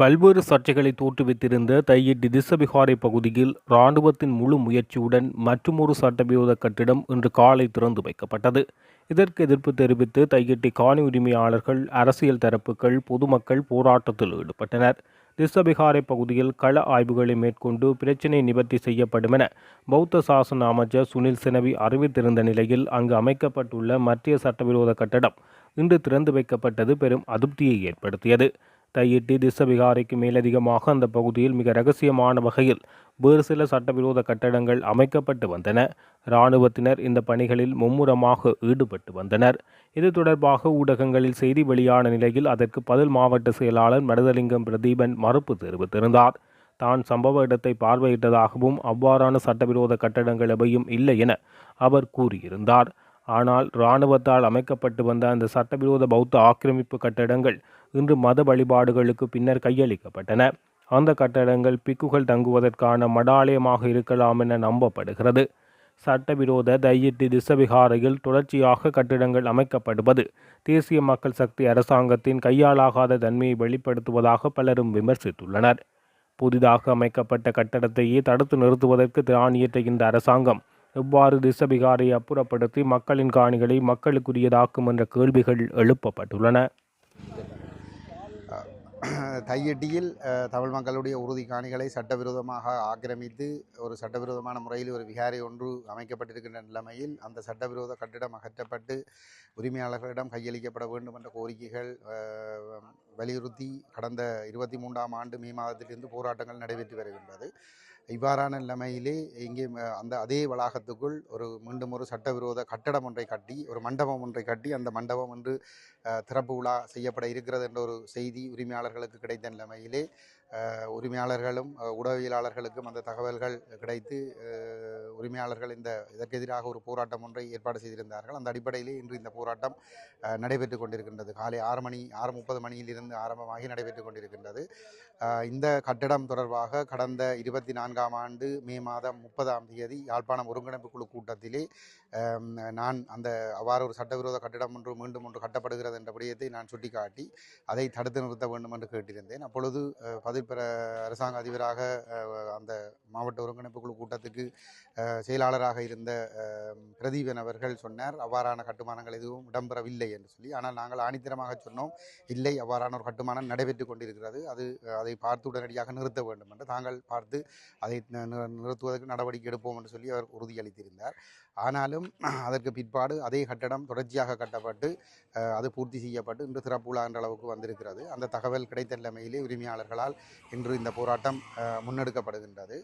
பல்வேறு சர்ச்சைகளை தோற்றுவித்திருந்த தையிட்டி திசபிகாரை பகுதியில் இராணுவத்தின் முழு முயற்சியுடன் மற்றுமொரு சட்டவிரோத கட்டிடம் இன்று காலை திறந்து வைக்கப்பட்டது. இதற்கு எதிர்ப்பு தெரிவித்து தையிட்டி காணி உரிமையாளர்கள் அரசியல் தரப்புகள் பொதுமக்கள் போராட்டத்தில் ஈடுபட்டனர். திசபிகாரை பகுதியில் கள ஆய்வுகளை மேற்கொண்டு பிரச்சினை நிவர்த்தி செய்யப்படும் என பௌத்த சாசன அமைச்சர் சுனில் செனவி அறிவித்திருந்த நிலையில் அங்கு அமைக்கப்பட்டுள்ள மத்திய சட்டவிரோத கட்டடம் இன்று திறந்து வைக்கப்பட்டது பெரும் அதிருப்தியை ஏற்படுத்தியது. தையிட்டு திசவிகாரைக்கு மேலதிகமாக அந்த பகுதியில் மிக ரகசியமான வகையில் வேறு சில சட்டவிரோத கட்டடங்கள் அமைக்கப்பட்டு வந்தன. இராணுவத்தினர் இந்த பணிகளில் மும்முரமாக ஈடுபட்டு வந்தனர். இது தொடர்பாக ஊடகங்களில் செய்தி வெளியான நிலையில் அதற்கு பதில் மாவட்ட செயலாளர் மருதலிங்கம் பிரதீபன் மறுப்பு தெரிவித்திருந்தார். தான் சம்பவ இடத்தை பார்வையிட்டதாகவும் அவ்வாறான சட்டவிரோத கட்டடங்கள் எவையும் இல்லை என அவர் கூறியிருந்தார். ஆனால் இராணுவத்தால் அமைக்கப்பட்டு வந்த அந்த சட்டவிரோத பௌத்த ஆக்கிரமிப்பு கட்டடங்கள் இன்று மத வழிபாடுகளுக்கு பின்னர் கையளிக்கப்பட்டன. அந்த கட்டடங்கள் பிக்குகள் தங்குவதற்கான மடாலயமாக இருக்கலாம் என நம்பப்படுகிறது. சட்டவிரோத தையிட்டு திசவிகாரையில் தொடர்ச்சியாக கட்டிடங்கள் அமைக்கப்படுவது தேசிய மக்கள் சக்தி அரசாங்கத்தின் கையாளாகாத தன்மையை வெளிப்படுத்துவதாக பலரும் விமர்சித்துள்ளனர். புதிதாக அமைக்கப்பட்ட கட்டடத்தையே தடுத்து நிறுத்துவதற்கு திராணியற்ற இந்த அரசாங்கம் எவ்வாறு திசபிகாரை அப்புறப்படுத்தி மக்களின் காணிகளை மக்களுக்குரியதாக்கும் என்ற கேள்விகள் எழுப்பப்பட்டுள்ளன. தையட்டியில் தமிழ் மக்களுடைய உறுதி காணிகளை சட்டவிரோதமாக ஆக்கிரமித்து ஒரு சட்டவிரோதமான முறையில் ஒரு விகாரை ஒன்று அமைக்கப்பட்டிருக்கின்ற நிலைமையில் அந்த சட்டவிரோத கட்டிடம் அகற்றப்பட்டு உரிமையாளர்களிடம் கையளிக்கப்பட வேண்டும் என்ற கோரிக்கைகள் வலியுறுத்தி கடந்த இருபத்தி மூன்றாம் ஆண்டு மே மாதத்திலிருந்து போராட்டங்கள் நடைபெற்று வருகின்றது. இவ்வாறான நிலைமையிலே இங்கே அந்த அதே வளாகத்துக்குள் ஒரு மீண்டும் ஒரு சட்டவிரோத கட்டடம் ஒன்றை கட்டி ஒரு மண்டபம் ஒன்றை கட்டி அந்த மண்டபம் என்று திறப்பு விழா செய்யப்பட இருக்கிறது என்ற ஒரு செய்தி உரிமையாளர்களுக்கு கிடைத்த நிலைமையிலே உரிமையாளர்களும் உடவியலாளர்களுக்கும் அந்த தகவல்கள் கிடைத்து உரிமையாளர்கள் இந்த இதற்கு எதிராக ஒரு போராட்டம் ஒன்றை ஏற்பாடு செய்திருந்தார்கள். அந்த அடிப்படையிலே இன்று இந்த போராட்டம் நடைபெற்று கொண்டிருக்கின்றது. காலை ஆறு மணி ஆறு முப்பது மணியிலிருந்து ஆரம்பமாகி நடைபெற்று கொண்டிருக்கின்றது. இந்த கட்டடம் தொடர்பாக கடந்த இருபத்தி நான்காம் ஆண்டு மே மாதம் முப்பதாம் தேதி யாழ்ப்பாணம் ஒருங்கிணைப்பு குழு கூட்டத்திலே நான் அந்த அவ்வாறு ஒரு சட்டவிரோத கட்டிடம் ஒன்று மீண்டும் ஒன்று கட்டப்படுகிறது என்ற விடயத்தை நான் சுட்டிக்காட்டி அதை தடுத்து நிறுத்த வேண்டும் என்று கேட்டிருந்தேன். அப்பொழுது அஹ், பதில் பெற அரசாங்க அதிபராக அந்த மாவட்ட ஒருங்கிணைப்பு குழு கூட்டத்துக்கு செயலாளராக இருந்த பிரதீபன் அவர்கள் சொன்னார் அவ்வாறான கட்டுமானங்கள் எதுவும் இடம்பெறவில்லை என்று சொல்லி. ஆனால் நாங்கள் ஆணித்தரமாக சொன்னோம் இல்லை அவ்வாறான ஒரு கட்டுமானம் நடைபெற்று கொண்டிருக்கிறது. அது அதை பார்த்து உடனடியாக நிறுத்த வேண்டும் என்று தாங்கள் பார்த்து அதை நிறுத்துவதற்கு நடவடிக்கை எடுப்போம் என்று சொல்லி அவர் உறுதியளித்திருந்தார். ஆனாலும் அதற்கு பிற்பாடு அதே கட்டடம் தொடர்ச்சியாக கட்டப்பட்டு அது பூர்த்தி செய்யப்பட்டு இன்று திறப்புலா என்ற அளவுக்கு வந்திருக்கிறது. அந்த தகவல் கிடைத்த நிலைமையிலே உரிமையாளர்களால் இன்று இந்த போராட்டம் முன்னெடுக்கப்படுகின்றது.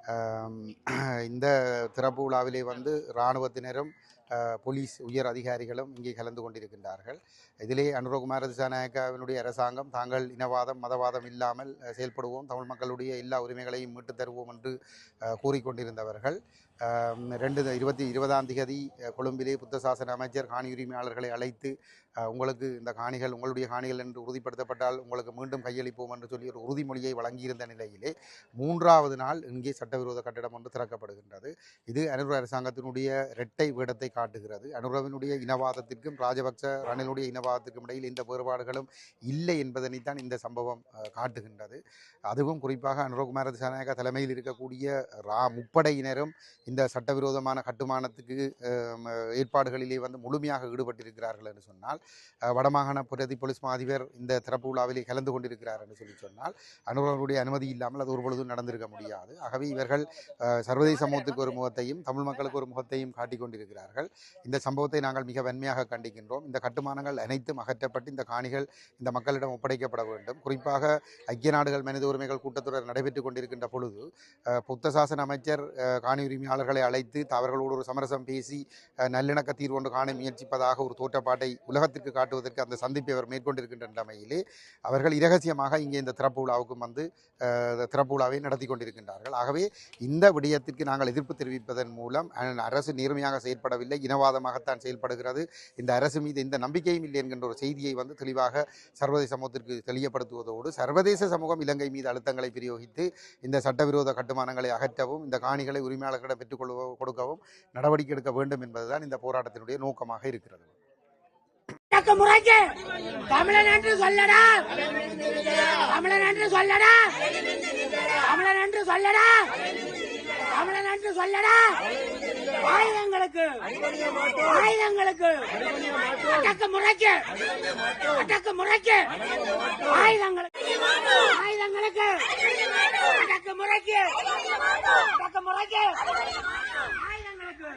இந்த திறப்பு விழாவிலே வந்து இராணுவத்தினரும் போலீஸ் உயர் அதிகாரிகளும் இங்கே கலந்து கொண்டிருக்கின்றார்கள். இதிலே அனுரகுமார திசாநாயக்காவினுடைய அரசாங்கம் தாங்கள் இனவாதம் மதவாதம் இல்லாமல் செயல்படுவோம். தமிழ் மக்களுடைய எல்லா உரிமைகளையும் மீட்டுத் தருவோம் என்று கூறிக்கொண்டிருந்தவர்கள் ரெண்டு இருபத்தி இருபதாம் திகதி கொழும்பிலே புத்த சாசன அமைச்சர் காணி உரிமையாளர்களை அழைத்து உங்களுக்கு இந்த காணிகள் உங்களுடைய காணிகள் என்று உறுதிப்படுத்தப்பட்டால் உங்களுக்கு மீண்டும் கையளிப்போம் என்று சொல்லி ஒரு உறுதிமொழியை வழங்கியிருந்த நிலையிலே மூன்றாவது நாள் இங்கே சட்டவிரோத கட்டடம் ஒன்று திறக்கப்படுகின்றது. இது அனுர அரசாங்கத்தினுடைய இரட்டை வேடத்தை காட்டுகிறது. அனுரவினுடைய இனவாதத்திற்கும் ராஜபக்ச ரணிலுடைய இனவாதத்திற்கும் இடையில் இந்த வேறுபாடுகளும் இல்லை என்பதனைத்தான் இந்த சம்பவம் காட்டுகின்றது. அதுவும் குறிப்பாக அனுரகுமார திசாநாயக தலைமையில் இருக்கக்கூடிய ரா முப்படையினரும் இந்த சட்டவிரோதமான கட்டுமானத்துக்கு ஏற்பாடுகளிலே வந்து முழுமையாக ஈடுபட்டிருக்கிறார்கள் என்று சொன்னால் வடமாகாண பிரதி போலீஸ் மாதிபர் இந்த திறப்பு விழாவிலே கலந்து கொண்டிருக்கிறார் என்று சொல்லி சொன்னால் அனுரவருடைய அனுமதி இல்லாமல் அது ஒருபொழுதும் நடந்திருக்க முடியாது. ஆகவே இவர்கள் சர்வதேச சமூகத்துக்கு ஒரு முகத்தையும் தமிழ் மக்களுக்கு ஒரு முகத்தையும் காட்டிக்கொண்டிருக்கிறார்கள் இந்த சம்பவத்தை நாங்கள் மிக வன்மையாக கண்டிக்கின்றோம். இந்த கட்டுமானங்கள் அனைத்தும் அகற்றப்பட்டு இந்த காணிகள் இந்த மக்களிடம் ஒப்படைக்கப்பட வேண்டும். குறிப்பாக ஐக்கிய நாடுகள் மனித உரிமைகள் கூட்டத்தொடர் நடைபெற்றுக் கொண்டிருக்கின்ற பொழுது புத்த சாசன அமைச்சர் காணி உரிமையாளர்களை அழைத்து அவர்களோடு ஒரு சமரசம் பேசி அஹ், நல்லிணக்க தீர்வு ஒன்று காண முயற்சிப்பதாக ஒரு தோற்றப்பாட்டை உலகத்திற்கு காட்டுவதற்கு அந்த சந்திப்பை அவர் மேற்கொண்டிருக்கின்ற நிலைமையிலே அவர்கள் இரகசியமாக இங்கே இந்த திறப்பு விழாவுக்கும் வந்து திறப்பு விழாவை நடத்தி கொண்டிருக்கின்றார்கள். ஆகவே இந்த விடயத்திற்கு நாங்கள் எதிர்ப்பு தெரிவிப்பதன் மூலம் அரசு நேர்மையாக செயல்படவில்லை இனவாதமாகத்தான் செயல்படுகிறது. இந்த அரசு மீது எந்த நம்பிக்கையும் இல்லை என்கின்ற ஒரு செய்தியை வந்து தெளிவாக சர்வதேச சமூகத்திற்கு தெளியப்படுத்துவதோடு சர்வதேச சமூகம் இலங்கை மீது அழுத்தங்களை பிரயோகித்து இந்த சட்டவிரோத கட்டுமானங்களை அகற்றவும் இந்த காணிகளை உரிமையாளர்களிடம் பெற்றுக்கொள்ளவும் கொடுக்கவும் நடவடிக்கை எடுக்க வேண்டும் என்பதுதான் இந்த போராட்டத்தினுடைய நோக்கமாக இருக்கிறது. அடக்குமுறைக்கு தமிழன் என்று சொல்லடா. தமிழன் என்று சொல்லடா. தமிழன் என்று சொல்லடா. தமிழன் என்று சொல்லடா. ஆயுதங்களுக்கு. ஆயுதங்களுக்கு. அடக்குமுறைக்கு அடக்குமுறைக்கு ஆயுதங்களுக்கு. ஆயுதங்களுக்கு. அடக்குமுறைக்கு அடக்குமுறைக்கு முறைக்கு. ஆயுதங்களுக்கு.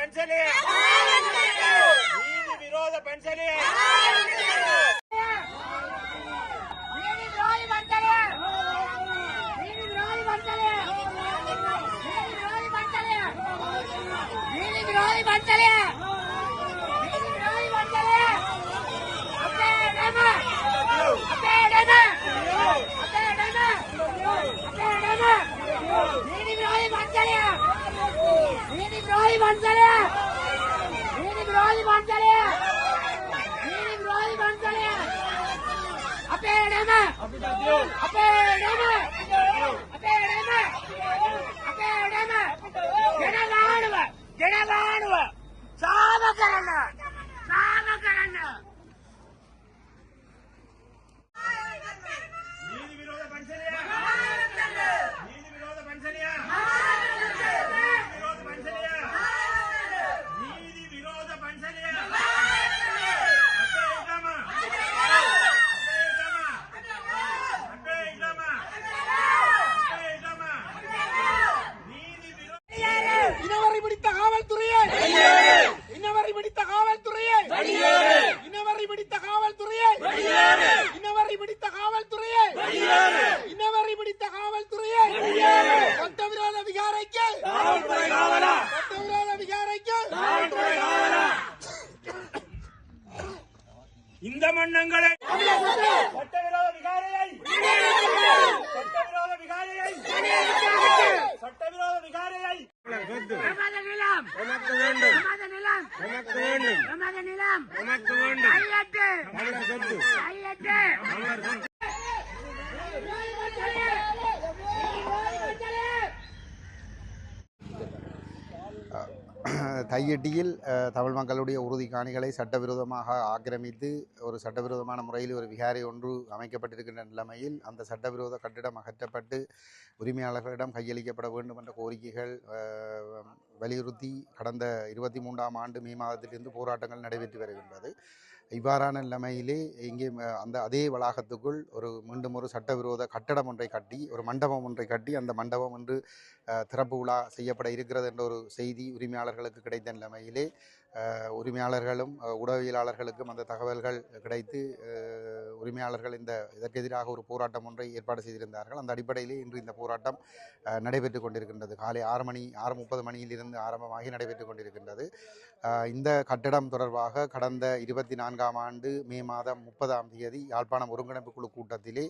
ಪಂಚಲಿ ನೀತಿ ವಿರೋಧ ಪಂಚಲಿ වංචලය! විදුලි වංචලය! අපේ ණයම! අපේ ණයම! අපේ ණයම! අපේ ණයම! නීති විරෝධී වංචලය! නීති විරෝධී වංචලය! නීති විරෝධී වංචලය! නීති විරෝධී වංචලය! අපේ ණයම! අපේ ණයම! අපේ ණයම! අපේ ණයම! டேம அப்பே தையட்டியில் தமிழ் மக்களுடைய உறுதி காணிகளை சட்டவிரோதமாக ஆக்கிரமித்து ஒரு சட்டவிரோதமான முறையில் ஒரு விகாரை ஒன்று அமைக்கப்பட்டிருக்கின்ற நிலைமையில் அந்த சட்டவிரோத கட்டிடம் அகற்றப்பட்டு உரிமையாளர்களிடம் கையளிக்கப்பட வேண்டும் என்ற கோரிக்கைகள் வலியுறுத்தி கடந்த இருபத்தி மூன்றாம் ஆண்டு மே மாதத்திலிருந்து போராட்டங்கள் நடைபெற்று வருகின்றது. இவ்வாறான நிலைமையிலே இங்கே அந்த அதே வளாகத்துக்குள் ஒரு மீண்டும் ஒரு சட்டவிரோத கட்டடம் ஒன்றை கட்டி ஒரு மண்டபம் ஒன்றை கட்டி அந்த மண்டபம் என்று திறப்பு விழா செய்யப்பட இருக்கிறது என்ற ஒரு செய்தி உரிமையாளர்களுக்கு கிடைத்த நிலைமையிலே உரிமையாளர்களும் உடவியலாளர்களுக்கும் அந்த தகவல்கள் கிடைத்து உரிமையாளர்கள் இந்த இதற்கு எதிராக ஒரு போராட்டம் ஒன்றை ஏற்பாடு செய்திருந்தார்கள். அந்த அடிப்படையிலே இன்று இந்த போராட்டம் நடைபெற்று கொண்டிருக்கின்றது. காலை ஆறு மணி ஆறு முப்பது மணியிலிருந்து ஆரம்பமாகி நடைபெற்று கொண்டிருக்கின்றது. இந்த கட்டடம் தொடர்பாக கடந்த இருபத்தி நான்காம் ஆண்டு மே மாதம் முப்பதாம் தேதி யாழ்ப்பாணம் ஒருங்கிணைப்பு குழு கூட்டத்திலே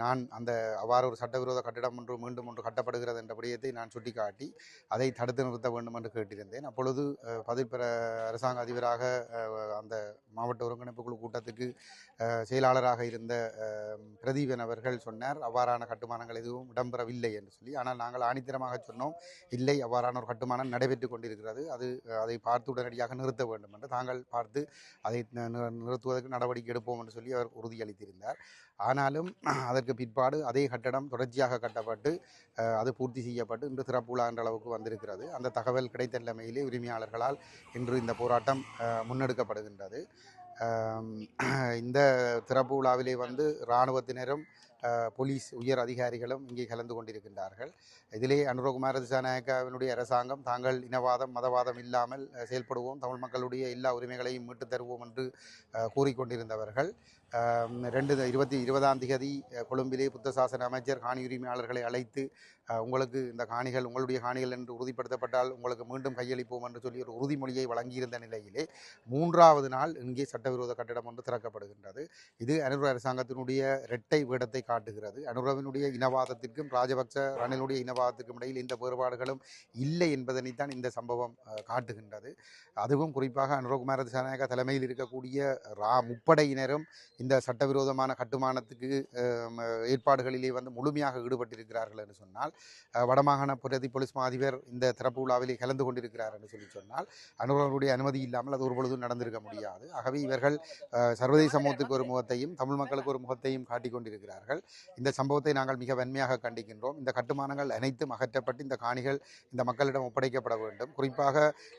நான் அந்த அவ்வாறு ஒரு சட்டவிரோத கட்டிடம் ஒன்று மீண்டும் ஒன்று கட்டப்படுகிறது என்ற விடயத்தை நான் சுட்டிக்காட்டி அதை தடுத்து நிறுத்த வேண்டும் என்று கேட்டிருந்தேன். அப்பொழுது அஹ், பதில் அரசாங்க அதிபராக அந்த மாவட்ட ஒருங்கிணைப்பு குழு கூட்டத்துக்கு செயலாளராக இருந்த பிரதீபன் அவர்கள் சொன்னார். அவ்வாறான கட்டுமானங்கள் எதுவும் இடம்பெறவில்லை என்று சொல்லி. ஆனால் நாங்கள் ஆணித்தரமாக சொன்னோம் இல்லை அவ்வாறான ஒரு கட்டுமானம் நடைபெற்று கொண்டிருக்கிறது. அது அதை பார்த்து உடனடியாக நிறுத்த வேண்டும் என்று தாங்கள் பார்த்து அதை நிறுத்துவதற்கு நடவடிக்கை எடுப்போம் என்று சொல்லி அவர் உறுதியளித்திருந்தார். ஆனாலும் அதற்கு பிற்பாடு அதே கட்டடம் தொடர்ச்சியாக கட்டப்பட்டு அது பூர்த்தி செய்யப்பட்டு இன்று திறப்புலா என்ற அளவுக்கு வந்திருக்கிறது. அந்த தகவல் கிடைத்த நிலைமையிலே உரிமையாளர்களால் இன்று இந்த போராட்டம் முன்னெடுக்கப்படுகின்றது. இந்த திறப்பு விழாவிலே வந்து இராணுவத்தினரும் போலீஸ் உயர் அதிகாரிகளும் இங்கே கலந்து கொண்டிருக்கின்றார்கள். இதிலே அனுரகுமார திசாநாயக்காவினுடைய அரசாங்கம் தாங்கள் இனவாதம் மதவாதம் இல்லாமல் செயல்படுவோம் தமிழ் மக்களுடைய எல்லா உரிமைகளையும் மீட்டுத் தருவோம் என்று கூறிக்கொண்டிருந்தவர்கள். ரெண்டு இருபத்தி இருபதாம் திகதி கொழும்பிலே புத்த சாசன அமைச்சர் காணி உரிமையாளர்களை அழைத்து உங்களுக்கு இந்த காணிகள் உங்களுடைய காணிகள் என்று உறுதிப்படுத்தப்பட்டால் உங்களுக்கு மீண்டும் கையளிப்போம் என்று சொல்லி ஒரு உறுதிமொழியை வழங்கியிருந்த நிலையிலே மூன்றாவது நாள் இங்கே சட்டவிரோத கட்டடம் ஒன்று திறக்கப்படுகின்றது. இது அனுர அரசாங்கத்தினுடைய இரட்டை வேடத்தை காட்டுகிறது. அனுரவினுடைய இனவாதத்திற்கும் ராஜபக்ச ரணிலுடைய இனவாதத்திற்கும் இடையில் இந்த வேறுபாடுகளும் இல்லை என்பதனைத்தான் இந்த சம்பவம் காட்டுகின்றது. அதுவும் குறிப்பாக அனுரகுமார திசாநாயக தலைமையில் இருக்கக்கூடிய ரா முப்படையினரும் இந்த சட்டவிரோதமான கட்டுமானத்துக்கு ஏற்பாடுகளிலே வந்து முழுமையாக ஈடுபட்டிருக்கிறார்கள் என்று சொன்னால் வடமாகாண பிரதி போலீஸ் மா அதிபர் இந்த திறப்பு விழாவிலே கலந்து கொண்டிருக்கிறார் என்று சொல்லி சொன்னால் அனுரவருடைய அனுமதி இல்லாமல் அது ஒரு பொழுதும் நடந்திருக்க முடியாது. ஆகவே இவர்கள் சர்வதேச சமூகத்துக்கு ஒரு முகத்தையும் தமிழ் மக்களுக்கு ஒரு முகத்தையும் காட்டிக் கொண்டிருக்கிறார்கள். இந்த சம்பவத்தை நாங்கள் மிக வன்மையாக கண்டிக்கின்றோம். இந்த கட்டுமானங்கள் அனைத்தும் அகற்றப்பட்டு இந்த காணிகள் இந்த மக்களிடம் ஒப்படைக்கப்பட வேண்டும். குறிப்பாக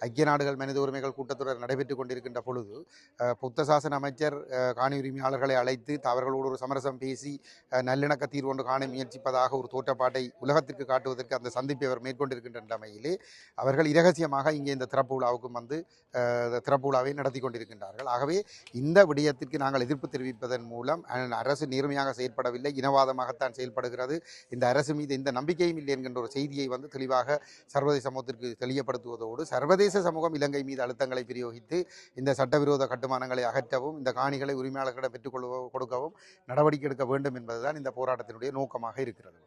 ஐக்கிய நாடுகள் மனித உரிமைகள் கூட்டத்தொடர் நடைபெற்றுக் கொண்டிருக்கின்ற பொழுது புத்த சாசன அமைச்சர் காணி உரிமையாளர் உரிமையாளர்களை அழைத்து அவர்களோடு ஒரு சமரசம் பேசி நல்லிணக்க தீர்வு ஒன்று காண முயற்சிப்பதாக ஒரு தோற்றப்பாட்டை உலகத்திற்கு காட்டுவதற்கு அந்த சந்திப்பை அவர் மேற்கொண்டிருக்கின்ற நிலைமையிலே அவர்கள் இரகசியமாக இங்கே இந்த திறப்பு விழாவுக்கும் வந்து திறப்பு விழாவை நடத்தி கொண்டிருக்கின்றார்கள். ஆகவே இந்த விடயத்திற்கு நாங்கள் எதிர்ப்பு தெரிவிப்பதன் மூலம் அரசு நேர்மையாக செயல்படவில்லை இனவாதமாகத்தான் செயல்படுகிறது. இந்த அரசு மீது எந்த நம்பிக்கையும் இல்லை என்கின்ற ஒரு செய்தியை வந்து தெளிவாக சர்வதேச சமூகத்திற்கு தெளியப்படுத்துவதோடு சர்வதேச சமூகம் இலங்கை மீது அழுத்தங்களை பிரயோகித்து இந்த சட்டவிரோத கட்டுமானங்களை அகற்றவும் இந்த காணிகளை உரிமையாளர்களிடம் பெற்றுக்கொள்ள கொடுக்கவும் நடவடிக்கை எடுக்க வேண்டும் என்பதுதான் இந்த போராட்டத்தினுடைய நோக்கமாக இருக்கிறது.